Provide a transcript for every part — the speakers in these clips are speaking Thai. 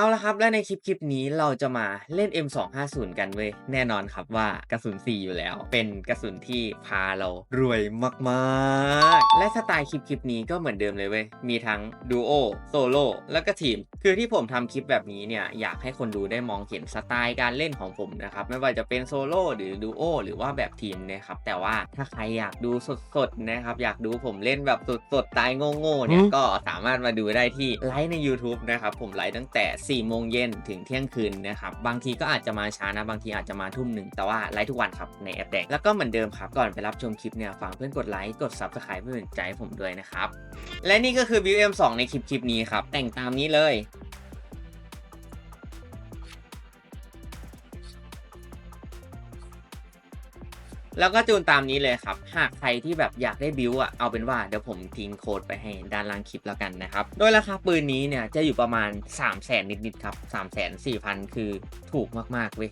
เอาละครับและในคลิปคลิปนี้เราจะมาเล่น M250 กันเว้ยแน่นอนครับว่ากระสุน4อยู่แล้ว เป็นกระสุนที่พาเรารวยมากๆ และสไตล์คลิปคลิปนี้ก็เหมือนเดิมเลยเว้ยมีทั้งดูโอโซโล่แล้วก็ทีม คือที่ผมทำคลิปแบบนี้เนี่ยอยากให้คนดูได้มองเห็นสไตล์การเล่นของผมนะครับไม่ว่าจะเป็นโซโล่หรือดูโอหรือว่าแบบทีมนะครับแต่ว่าถ้าใครอยากดูสดๆนะครับอยากดูผมเล่นแบบสดๆตายโง่ๆเนี่ยก็สามารถมาดูได้ที่ไลฟ์ใน YouTube นะครับผมไลฟ์ตั้งแต่4โมงเย็นถึงเที่ยงคืนนะครับบางทีก็อาจจะมาช้านะบางทีอาจจะมาทุ่มหนึ่งแต่ว่าไลฟ์ทุกวันครับในแอปแดงแล้วก็เหมือนเดิมครับก่อนไปรับชมคลิปเนี่ยฝากเพื่อนกดไลค์กดซับสไครป์เพื่อเป็นใจผมด้วยนะครับและนี่ก็คือ View M2 ในคลิปคลิปนี้ครับแต่งตามนี้เลย แล้วก็จูนตามนี้เลยครับ หากใครที่แบบอยากได้บิวอะเอาเป็นว่าเดี๋ยวผมทิ้งโค้ดไปให้ด้านล่างคลิปแล้วกันนะครับ โดยราคาปืนนี้เนี่ยจะอยู่ประมาณ 3 0 0แสนนิดๆครับ3 4 0 0 0 0คือถูกมากๆเว้ย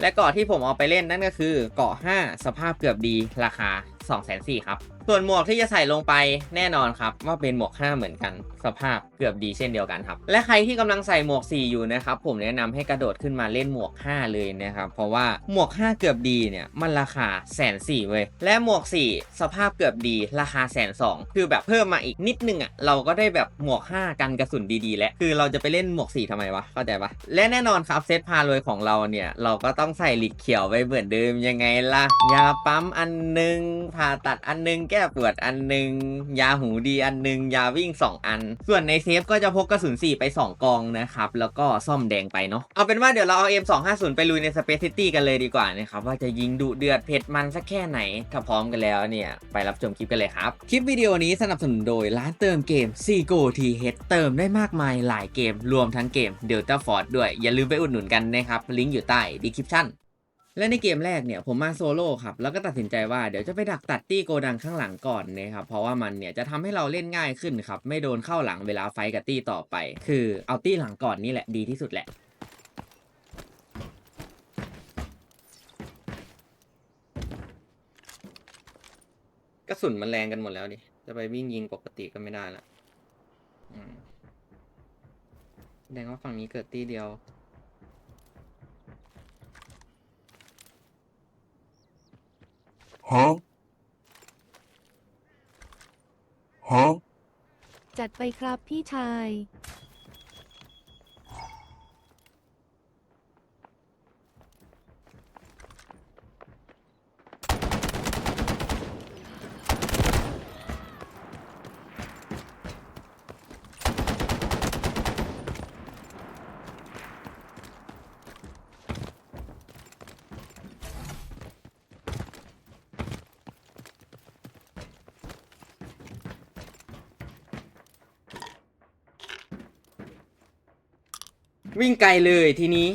และเกาะที่ผมเอาไปเล่นนั่นก็คือเกาะ 5 สภาพเกือบดีราคา 2 4 0 0 0ครับ ส่วนหมวกที่จะใส่ลงไปแน่นอนครับว่าเป็นหมวก 5 เหมือนกัน สภาพ เกือบดีเช่นเดียวกันครับ และใครที่กำลังใส่หมวก 4 อยู่นะครับ ผมแนะนำให้กระโดดขึ้นมาเล่นหมวก 5 เลยนะครับ เพราะว่าหมวก 5 เกือบดีเนี่ยมันราคาแสนสี่เว้ย และหมวก 4 สภาพเกือบดีราคาแสนสองคือแบบเพิ่มมาอีกนิดนึงอะเราก็ได้แบบหมวก 5 กันกระสุนดีๆ แล้วคือเราจะไปเล่นหมวก 4ทำไมวะเข้าใจปะและแน่นอนครับเซตพารวยของเราเนี่ยเราก็ต้องใส่ลิกเขียวไว้เหมือนเดิมยังไงล่ะยาปั๊มอันหนึงผ่าตัดอันหนึงแก้ปวดอันหนึงยาหูดีอันหนึงยาวิ่ง 2 อัน ส่วนในเซฟก็จะพกกระสุน 4 ไป 2 กองนะครับ แล้วก็ซ่อมแดงไปเนาะเอาเป็นว่าเดี๋ยวเราเอา M250 ไปลุยใน Space City กันเลยดีกว่านะครับ ว่าจะยิงดุเดือดเผ็ดมันสักแค่ไหน ถ้าพร้อมกันแล้วเนี่ย ไปรับชมคลิปกันเลยครับ คลิปวิดีโอนี้สนับสนุนโดยร้านเติมเกม c g o t h เติมได้มากมายหลายเกมรวมทั้งเกม Delta Force ด้วยอย่าลืมไปอุดหนุนกันนะครับลิงก์อยู่ใต้ description และในเกมแรกเนี่ยผมมาโซโล่ครับ แล้วก็ตัดสินใจว่าเดี๋ยวจะไปดักตัดตี้โกดังข้างหลังก่อนนะครับ เพราะว่ามันเนี่ยจะทำให้เราเล่นง่ายขึ้นครับ ไม่โดนเข้าหลังเวลาไฟกับตี้ต่อไป คือเอาตี้หลังก่อนนี่แหละดีที่สุดแหละกระสุนมันแรงกันหมดแล้วดิ จะไปวิ่งยิงปกติก็ไม่ได้ละแสดงว่าฝั่งนี้เกิดตีเดียว ฮะฮะ จัดไปครับพี่ชาย วิ่งไกลเลยทีนี้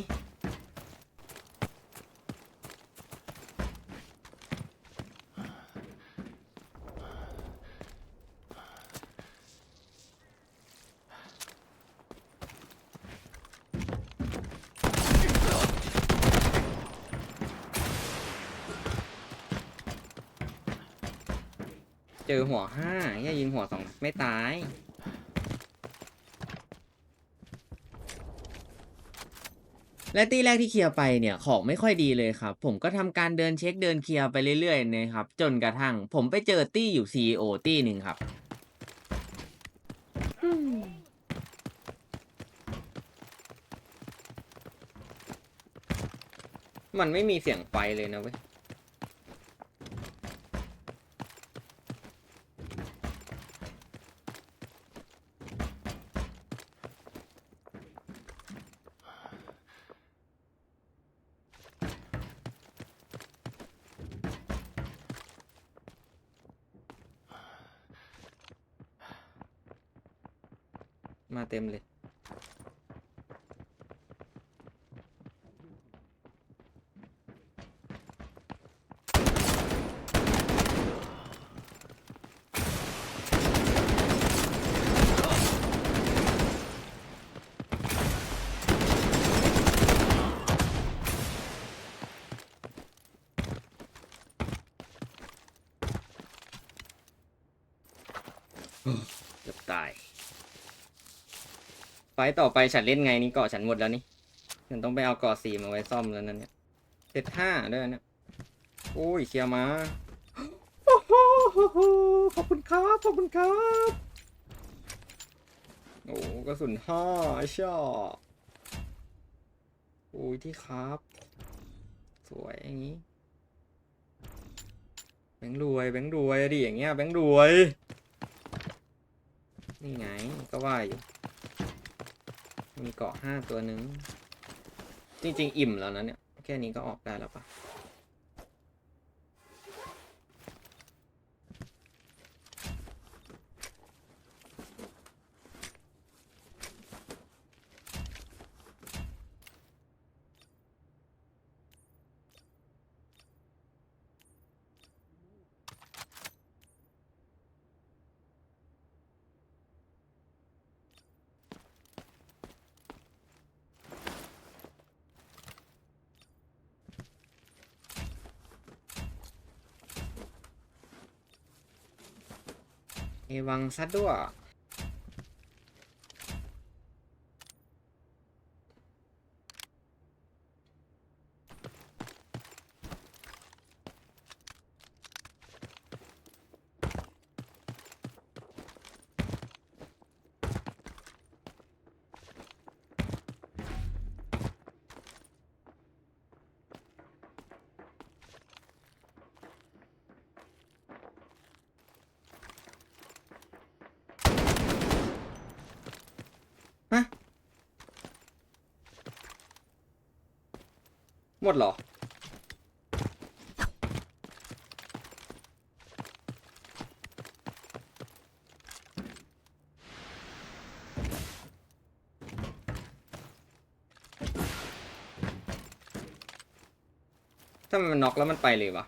เจอหัวห้าอย่ายิงหัวสองไม่ตาย และตีแรกที่เคลียร์ไปเนี่ยของไม่ค่อยดีเลยครับ ผมก็ทำการเดินเช็คเดินเคลียร์ไปเรื่อยๆนะครับจนกระทั่ง ผมไปเจอตี้อยู่ CEO ตี้หนึ่งครับมันไม่มีเสียงไฟเลยนะเว้ย มาเต็มเลย เกือบตาย ไฟต์ต่อไปฉันเล่นไงนี่เกาะฉันหมดแล้วนี่ฉันต้องไปเอาเกาะสี่มาไว้ซ่อมแล้วนั่นเนี่ยเซตห้าด้วยนะเนี่ยโอ้ยเคลียร์มาโอ้โหขอบคุณครับขอบคุณครับโอ้กระสุนห้าชอบโอ้ยที่ครับ สวยอย่างนี้แบงค์รวยแบงค์รวยดิอย่างเงี้ยแบงค์รวยนี่ไงก็ว่าอยู่ มีเกาะห้าตัวหนึ่งจริง ๆ อิ่มแล้วนะเนี่ย แค่นี้ก็ออกได้แล้วปะ เอวังซะด้วย หมดเหรอ ถ้ามันน็อกแล้วมันไปเลยวะ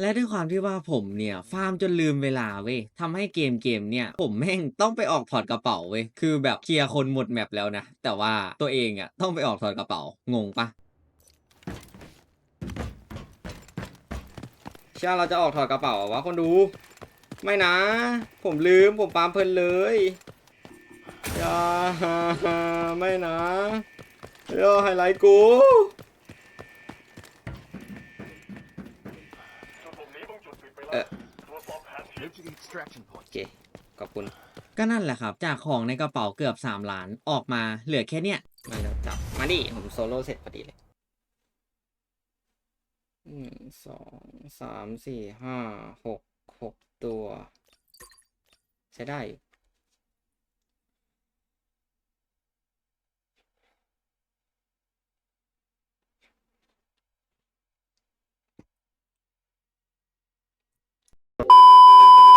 และด้วยความที่ว่าผมเนี่ย ฟาร์มจนลืมเวลาเว้ยทำให้เกมเกมเนี่ย ผมแม่งต้องไปออกถอดกระเป๋าเว้ยคือแบบเคลียร์คนหมดแมปแล้วนะ แต่ว่าตัวเองอะต้องไปออกถอดกระเป๋างงปะเชื่อเราจะออกถอดกระเป๋าวะคนดู ไม่นะ ผมลืมผมปามเพลินเลยอย่าไม่นะอย่าไฮไลท์กู โอ point. เค ขอบคุณ ก็นั่นแหละครับ จากของในกระเป๋าเกือบ 3 ล้านออกมาเหลือแค่เนี้ยมาแล้วจับ มาดิ ผมโซโล่เสร็จพอดีเลยหนึ่งสองสามสี่ห้าหกหกตัว ใช้ได้อยู่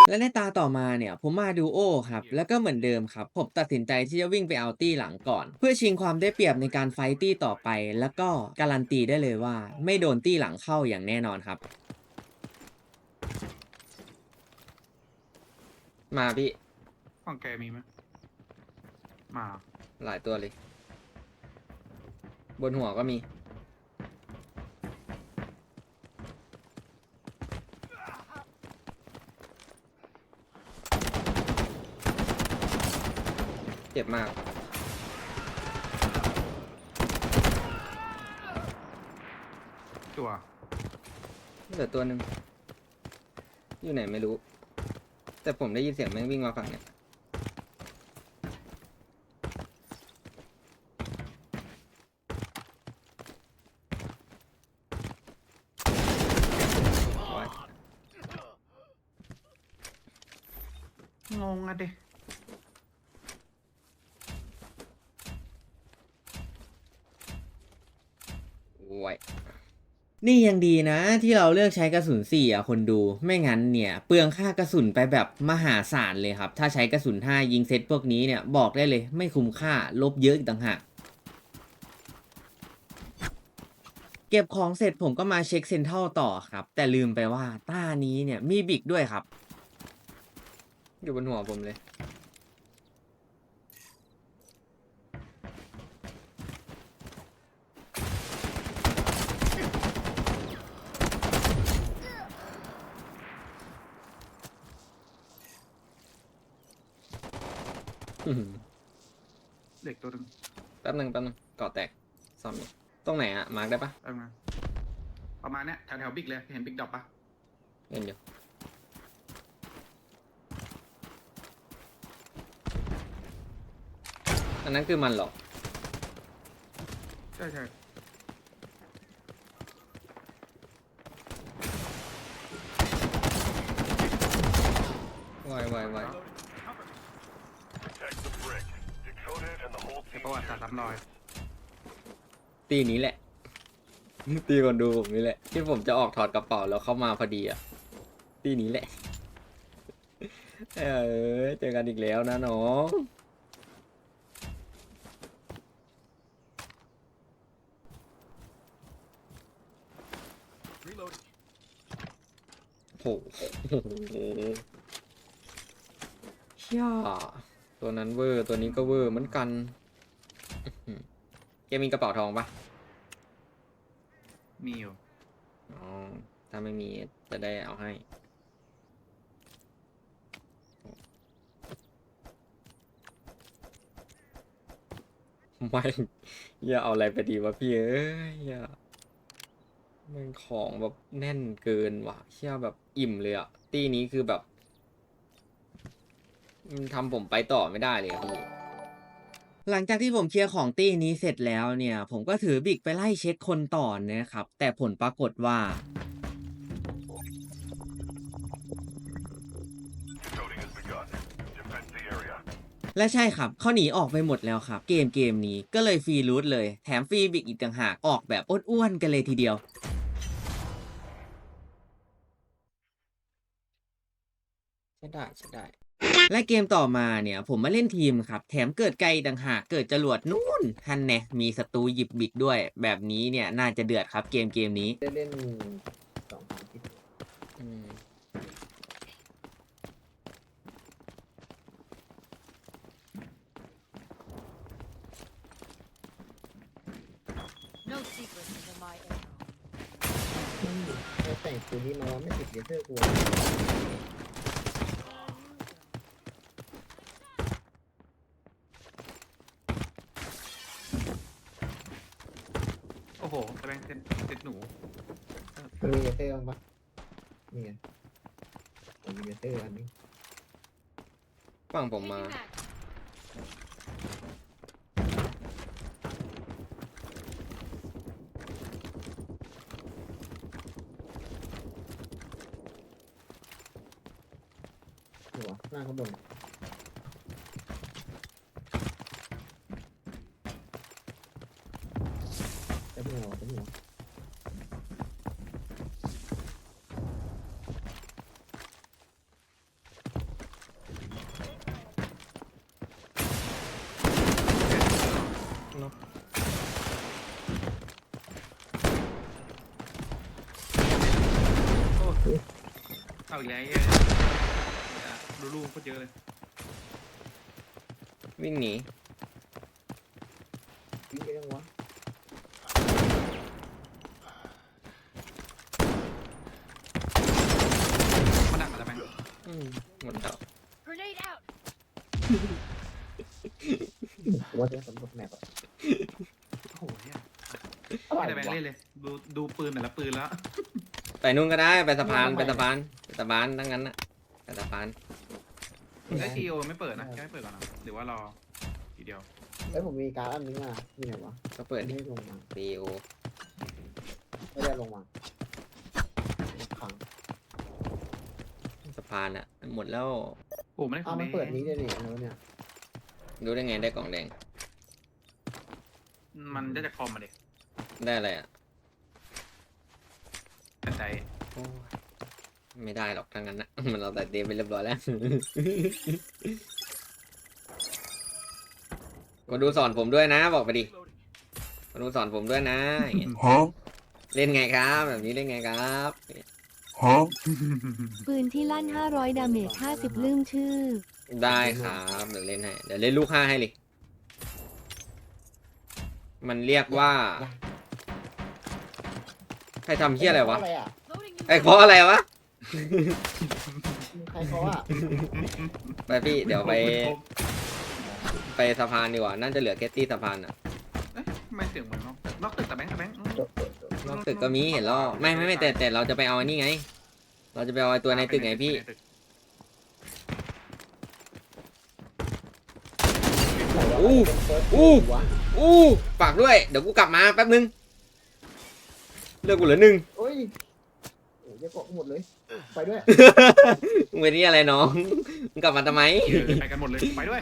และในตาต่อมาเนี่ยผมมาดูโอครับ แล้วก็เหมือนเดิมครับ ผมตัดสินใจที่จะวิ่งไปเอาตี้หลังก่อน เพื่อชิงความได้เปรียบในการไฟต์ตี้ต่อไป แล้วก็การันตีได้เลยว่า ไม่โดนตี้หลังเข้าอย่างแน่นอนครับ มาพี่ของแกมีไหมมา หลายตัวเลย บนหัวก็มี เจ็บมาก ตัวเหลือตัวหนึ่งอยู่ไหนไม่รู้ แต่ผมได้ยินเสียงแม่งวิ่งมาฝั่งเนี้ยไว้ งงอะดิ ไว้ นี่ยังดีนะที่เราเลือกใช้กระสุน4อะคนดูไม่งั้นเนี่ย เปลืองค่ากระสุนไปแบบมหาศาลเลยครับ ถ้าใช้กระสุน 5 ยิงเซตพวกนี้เนี่ยบอกได้เลยไม่คุ้มค่าลบเยอะอีกต่างหากเก็บของเสร็จผมก็มาเช็คเซนเทรัลต่อครับ แต่ลืมไปว่าต้านี้เนี่ยมีบิกด้วยครับ อยู่บนหัวผมเลย เด็กตัวหนึงแป๊บหนึ่งแป๊บหนึงเกาะแตกซ่อมอยู่ตรงไหนอะมาร์กได้ปะเอามาประมาณเนี้ยแถวแถวบิ๊กเลยเห็นบิ๊กดอกปะเล่นอยู่อันนั้นคือมันเหรอใช่ใช่วายวายวาย ประวัติศาสตร์ซ้ำรอยตีนี้แหละ ตีคนดูผมนี่แหละ ที่ผมจะออกถอดกระเป๋าแล้วเข้ามาพอดีอะตีนี้แหละ เออเจอกันอีกแล้วนะน้อง Reloading. โอ้โหเชี่ยตัวนั้นเวอร์ ตัวนี้ก็เวอร์เหมือนกันอื้อหือแกมีกระเป๋าทองปะมีอยู่ อ๋อ ถ้าไม่มีจะได้เอาให้ ไม่ อย่าเอาอะไรไปดีวะพี่เอ้ยอย่าแมันของแบบแน่นเกินว่ะเชี่ยแบบอิ่มเลยอะตีนี้คือแบบมันทำผมไปต่อไม่ได้เลยอะพี่ หลังจากที่ผมเคลียร์ของตี้นี้เสร็จแล้วเนี่ย ผมก็ถือบิกไปไล่เช็คคนต่อนะครับ แต่ผลปรากฏว่า และใช่ครับเขาหนีออกไปหมดแล้วครับ เกมเกมนี้ก็เลยฟรีรูทเลย แถมฟรีบิกอีกต่างหากออกแบบอ้วนๆกันเลยทีเดียวใช่ได้ใช่ได้ และเกมต่อมาเนี่ยผมมาเล่นทีมครับ แถมเกิดไกลต่างหากเกิดจรวดนู่นทันแน่มีศัตรูหยิบบิกด้วย แบบนี้เนี่ยน่าจะเดือดครับเกมเกมนี้ได้เล่นสองสามทิศอืม No secrets under my arrow. เราแต่งคืนนี้มาว่าไม่ติดเลเซอร์กู โอ้โหแสดงเซ็ตเซ็ตหนูมันมีเลเซอร์บ้างปะนี่ไงผมมีเลเซอร์อันนี้ฝั่งผมมา Taking that. หัวหน้าเขาบนจะหัวจะหัว โอ้ เอาใหญ่เอ้ยดูลูกก็เยอะเลยวิ่งหนียิงไปยังวะมันดักอะไรแบงค์อืมหมดแล้ว Grenade out. ว่าจะสำรวจแมปอะโอ้โหเนี่ยอะไรไม่ได้แบงค์วะเล่นเลย ดูดูปืนแต่ละปืนแล้ว ไปนู่นก็ได้ ไปสะพานทำไมไปสะพาน ไปสะพานทั้งนั้นนะไปสะพานไอ้ทีโอไม่เปิดนะแกไม่เปิดก่อนนะหรือว่ารอทีเดียวเอ้ยผมมีการดอันนึงอะนี่ไหนวะก็เปิดไม่ดิได้ลงมาซีโอไม่ได้ลงมาขังสะพานอะหมดแล้วโอ้ไม่ได้ขอ้าอวงมันแดเปิดงนี้ได้นี่แล้วเนี่ยรู้ได้ไงได้กล่องแดงมันได้จากคอมมาเด็ได้อะไรอะแต่ใจโอ้ย ไม่ได้หรอกทั้งนั้นนะมันเราแต่เตรียมไปเรียบร้อยแล้วคนดูสอนผมด้วยนะ บอกไปดิคนดูสอนผมด้วยนะอย่างเงี้ย Huh? เล่นไงครับ แบบนี้เล่นไงครับ Huh? ปืนที่ลั่น 500 ดาเมจ 50 ลืมชื่อ ได้ครับ เดี๋ยวเล่นให้ เดี๋ยวเล่นลูกห้าให้เลย มันเรียกว่า ใครทำเฮี้ยอะไรวะอะไรอะ Loading new ไอ้เคาะอะไรวะ ใครเขาอะไปพี่เดี๋ยวไป ไปสะพานดีกว่า น่าจะเหลือแค่ตี้สะพานอะเอ๊ะทำไมเสียงเหมือนนอกนอกตึกแต่แบงค์แต่แบงค์อืมจบจบจบนอกตึกก็มีเห็นแล้วไม่ไม่ไม่แต่แต่เราจะไปเอาอันนี้ไง เราจะไปเอาไอ้ตัวในตึกไงพี่ในตึกอู้อู้อู้ฝากด้วย เดี๋ยวกูกลับมาแป๊บนึงเลือกกูเหลือหนึ่งโอ้ยโอ้ยจะเกาะหมดเลย ไปด้วยมึงเป็นนี่อะไรน้องมึงกลับมาทำไมเออไปกันหมดเลยไปด้วย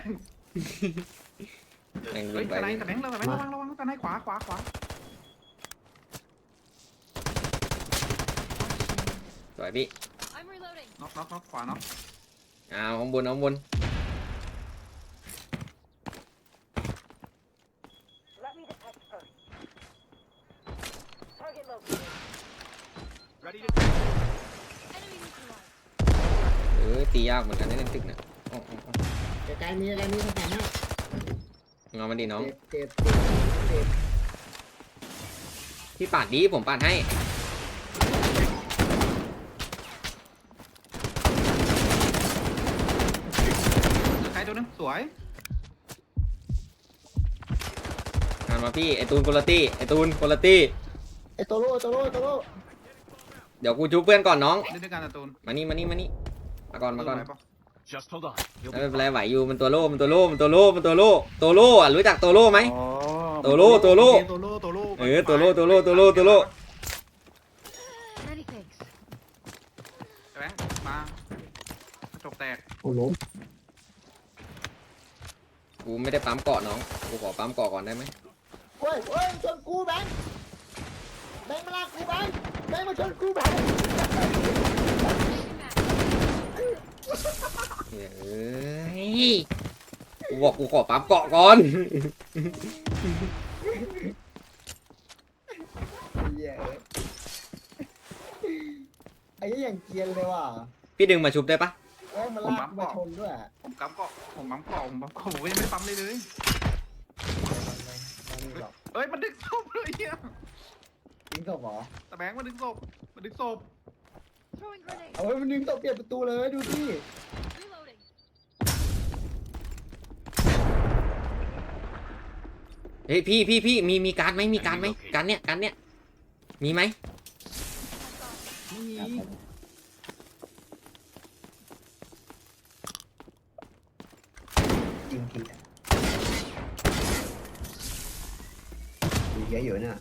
แม่งเฮ้วิ่ยงไปแต่ไหนแต่แบงค์เราแต่แบงค์ระวังระวังแต่ไหนขวาขวาขวาสวยพี่ I'm reloading. น็อกน็อกน็อกขวาน็อกเอาข้างบนเอาข้างบน Let me detect first. Target located. Ready to Enemy neutralized. เออตียากเหมือนกันนะในตึกนะอ๋ออ๋ออ๋อไกลๆมีอะไรมีสแกนให้เอามาดิน้องเจ็บเจ็บเจ็บเจ็บพี่ปาดดีผมปาดให้ใครตัวนึงสวยงานมาพี่ไอตูนโคลตี้ไอตูนโคลตี้ไอโตโร่โตโร่โตโร่เดี๋ยวกูจูบเพื่อนก่อนน้องเล่นด้วยกันนะตูน มานี่มานี่มานี่ มาก่อนมาก่อนไหวปะ Just hold on. You'll ไม่ be เป็นไรไหวอยู่มันตัวโล่มันตัวโล่มันตัวโล่มันตัวโล่ตัวโล่อะรู้จักตัวโล่ไหม อ๋อโตโร่โตโร่โตโร่โตโร่เออโตโร่โตโร่โตโร่โตโร่ Many thanks. แบงค์มากระจกแตกโอ้โหกูไม่ได้ปั๊มเกาะน้อง กูขอปั๊มเกาะก่อนได้ไหมเฮ้ยเฮ้ยชนกูแบงค์แบงค์มาลากกูแบงค์แบงค์มาชนกูแบงค์ เฮ้ยกูบอกกูขอปั๊มเกาะก่อนเหี้ยไอ้เหี้ยอย่างเกรียนเลยว่ะพี่ดึงมาชุบได้ปะแบงค์มาลากกูมาชนด้วยผมกำเกาะผมปั๊มเกาะผมปั๊มเกาะผมยังไม่ได้ปั๊มเลยเลยไม่มีหรอกเอ้ยมันดึงศพเลยเฮียยิงศพเหรอแต่แบงค์มันดึงศพมันดึงศพ Throwing grenade. เอาไว้มันยิงศพเปลี่ยนประตูเลยดูดิ Reloading. เฮ้ยพี่พี่พี่มีมีการ์ดไหมมีการ์ดไหมการ์ดเนี้ยการ์ดเนี้ยมีไหมไม่มีจริงจริงดูเยอะอยู่เนี่ย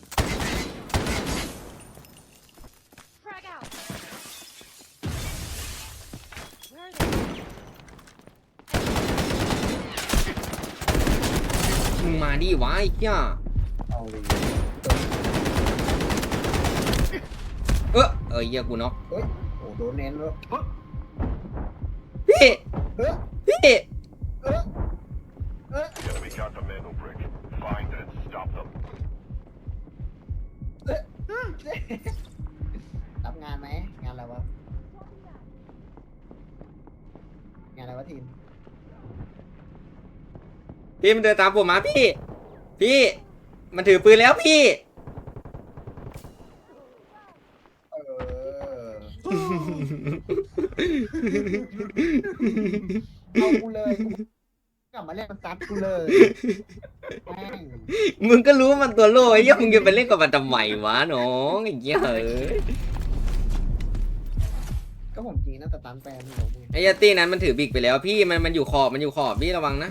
มึงมาดิวะไอ้เหี้ยเอาเลยเออเออเหี้ยกูน็อกโอ้โดนเน้นแล้วพี่เฮ้ยพี่เอ้ยเอ้ย The enemy got the nano brick. Find and stop them. รับงานไหมงานอะไรวะ งานอะไรวะทีม พี่มันเดินตามผมมาพี่ พี่ มันถือปืนแล้วพี่ เออเอากูเลยกูกลับมาเล่นมันซัดกูเลยแม่งมึงก็รู้ว่ามันตัวโล่ไอ้เหี้ยมึงจะไปเล่นกับมันทำไมวะน้องไอ้เหี้ยเอ้ยก็ผมจริงนะแต่ตันแฟนผมไงไอ้ยาตี้นั้นมันถือบิกไปแล้วพี่มันมันอยู่ขอบมันอยู่ขอบพี่ระวังนะ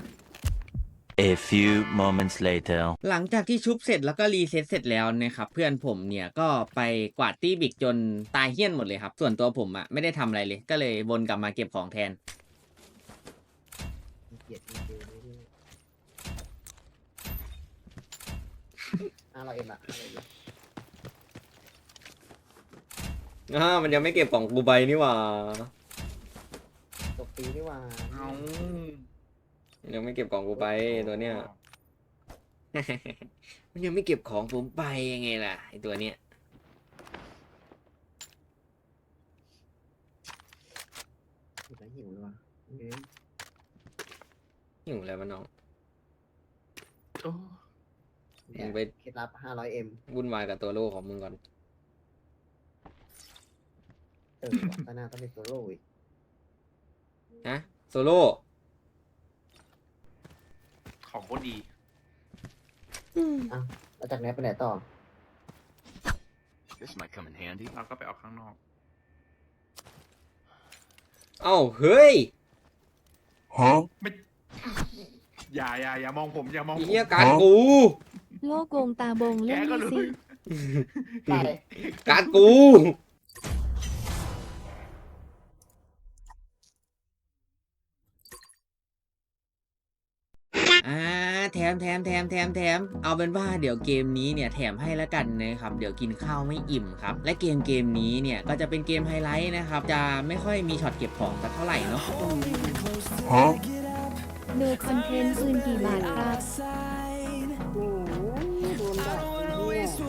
A few moments later. หลังจากที่ชุบเสร็จแล้วก็รีเซ็ตเสร็จแล้วนะครับเพื่อนผมเนี่ยก็ไปกวาดตี้บิกจนตายเฮี้ยนหมดเลยครับ ส่วนตัวผมอะไม่ได้ทำอะไรเลย ก็เลยวนกลับมาเก็บของแทน เกลียดจริงๆนี่อะเราเอ็มอะอะไรอยู่อ่ามันยังไม่เก็บของกูใบนี่หว่า ตกปีนี่หว่าเอามัน ยังไม่เก็บของกูไปตัวเนี้ย มันยังไม่เก็บของผมไปยังไงล่ะไอตัวเนี้ยหิวแล้วหิวเลยว่ะเอ้ยหิวแล้ววะน้องโอ้เนี่มึยงไปเคล็ดลับ 500M วุ่นวายกับตัวโล่ของมึงก่อนเออว่ะตาหน้าต้องเป็นโซโล่อีกนะโซโล่ ขของโคตรดีแล้วจากนี้ไปไหนต่อ This might come in handy. เราก็ไปเอาข้างนอก เอ้าเฮ้ยไม่อย่าอย่าอย่ามองผมอย่ามองผมเฮียการดกูโลกโกงตาบงแกเล่นก็นี่รู้สิตายการดกู อ่าแถ มแถมแถมแถมแถมเอาเป็นว่าเดี๋ยวเกมนี้เนี่ยแถมให้แล้วกันนะครับเดี๋ยวกินข้าวไม่อิ่มครับและเกมเกมนี้เนี่ยก็จะเป็นเกมไฮไลท์นะครับจะไม่ค่อยมีช็อตเก็บของสักเท่าไหร่เนาะโดยคอนเทนต์ปืนกี่บาทครับ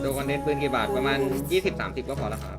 ดูคอนเทนต์ปืนกี่บาทประมาณ 20-30 ก็พอแล้วครับ